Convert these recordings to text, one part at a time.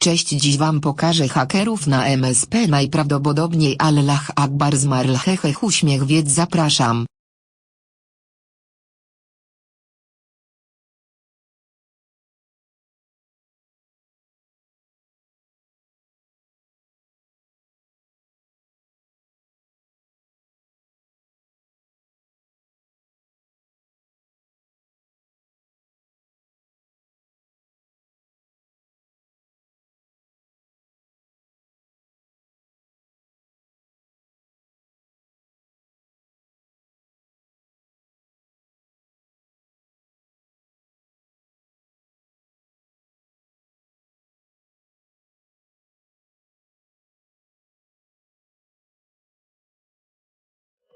Cześć dziś wam pokażę hakerów na MSP najprawdopodobniej Allah Akbar zmarł hehe uśmiech więc zapraszam.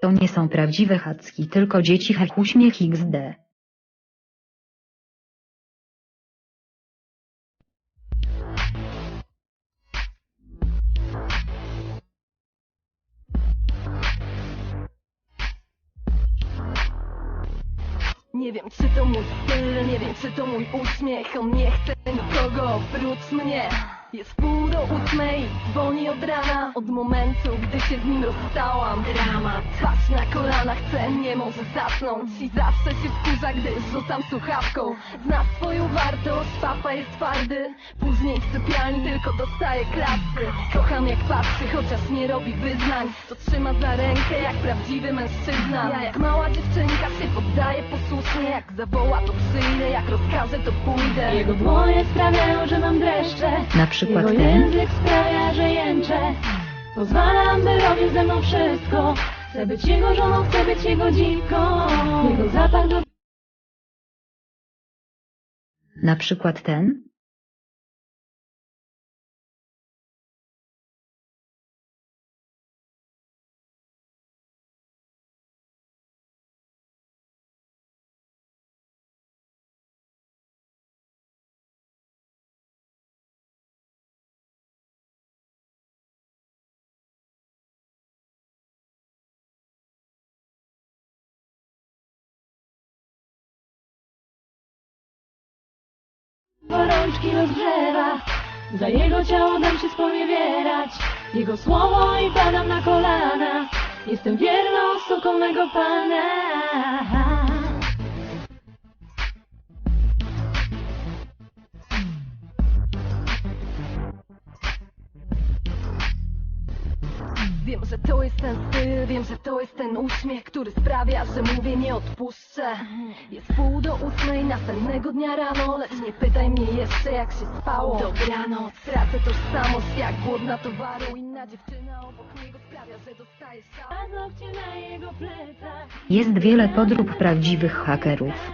To nie są prawdziwe chacki, tylko dzieci hech uśmiech XD. Nie wiem czy to mój styl, nie wiem czy to mój uśmiech On nie chce nikogo oprócz mnie Jest pół do ósmej, dzwoni od rana. Od momentu, gdy się z nim rozstałam Dramat, twarz na kolanach, chcę, nie może zasnąć. I zawsze się wkurza, gdy rzucam słuchawką. Zna swoją wartość, papa jest twardy. Później w sypialni tylko dostaje klasy. Kocham jak patrzy, chociaż nie robi wyznań. To trzyma za rękę jak prawdziwy mężczyzna. Ja jak mała dziewczynka się poddaję posłusznie. Jak zawoła to przyjdę, jak rozkaże to pójdę. Jego dłonie sprawiają, że mam dreszcze Jego ten. język sprawia, że jęczę Pozwalam, by robił ze mną wszystko Chcę być jego żoną, chcę być jego dziwką Jego zapach do Na przykład ten? Rączki rozgrzewa Za jego ciało dam się sponiewierać Jego słowo i padam na kolana. Jestem wierną suką mego Pana Wiem, że to jest ten styl, wiem, że to jest ten uśmiech, który sprawia, że mówię nie odpuszczę. Jest pół do ósmej następnego dnia rano, lecz nie pytaj mnie jeszcze jak się spało. Dobranoc, tracę tożsamość jak głodna towaru. Inna dziewczyna obok niego sprawia, że dostaje szał. Paznokcie na jego plecach. Jest wiele podrób prawdziwych hakerów.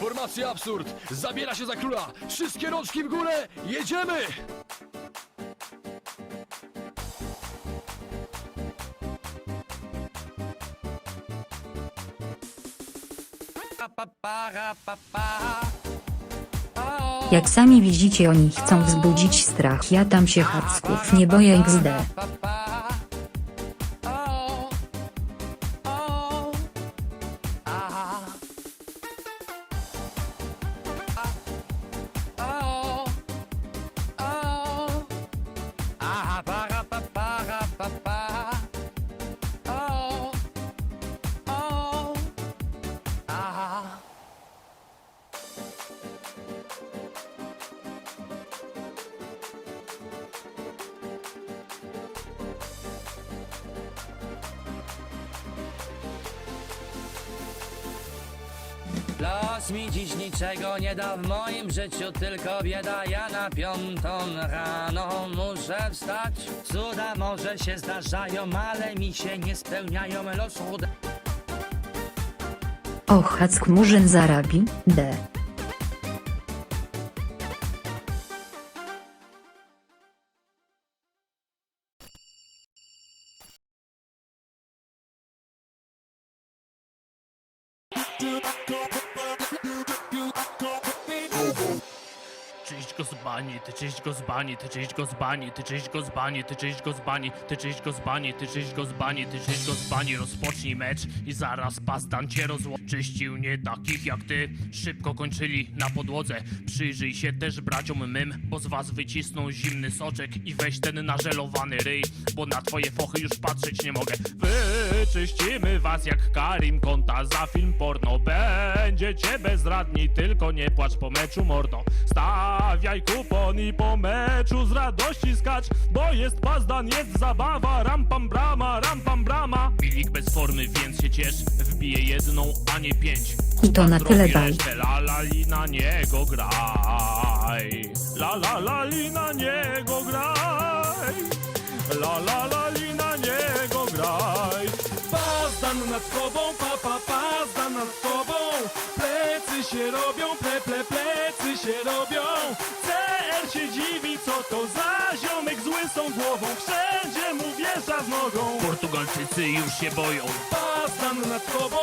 Formacja absurd! Zabiera się za króla! Wszystkie rączki w górę! Jedziemy! Jak sami widzicie oni chcą wzbudzić strach ja tam się hacków nie boję XD. Aha. Los mi dziś niczego nie da w moim życiu, tylko bieda ja na piątą rano muszę wstać. Cuda może się zdarzają, ale mi się nie spełniają los chuda. Och, Hack Murzyn zarabi, D. Czyść go z bani, ty czyść go z bani, ty czyść go z bani, ty czyść go z bani, ty czyść go z bani, ty czyść go z bani, ty czyść go z bani, ty czyść go z bani, rozpocznij mecz i zaraz pastan cię rozło... Czyścił nie takich jak ty, szybko kończyli na podłodze. Przyjrzyj się też braciom mym, bo z was wycisną zimny soczek i weź ten nażelowany ryj, bo na twoje fochy już patrzeć nie mogę. Wyczyścimy was jak Karim konta za film porno. Będziecie bezradni, tylko nie płacz po meczu mordo. Stawiaj kupon i po meczu z radości skacz, bo jest pazdan, jest zabawa, rampam brama, rampam brama. Milik bez formy, więc się ciesz, wbije jedną, a nie pięć. I to na tyle daj. resztę, La la li na niego graj. La la la li na niego graj. La la la nad tobą, pa pa pazdan nad tobą. Plecy się robią, ple ple plecy się robią. CR się dziwi, co to za ziomek z łysą głową. Wszędzie mu wjeżdża z nogą. Portugalczycy już się boją. Pazdan nad tobą,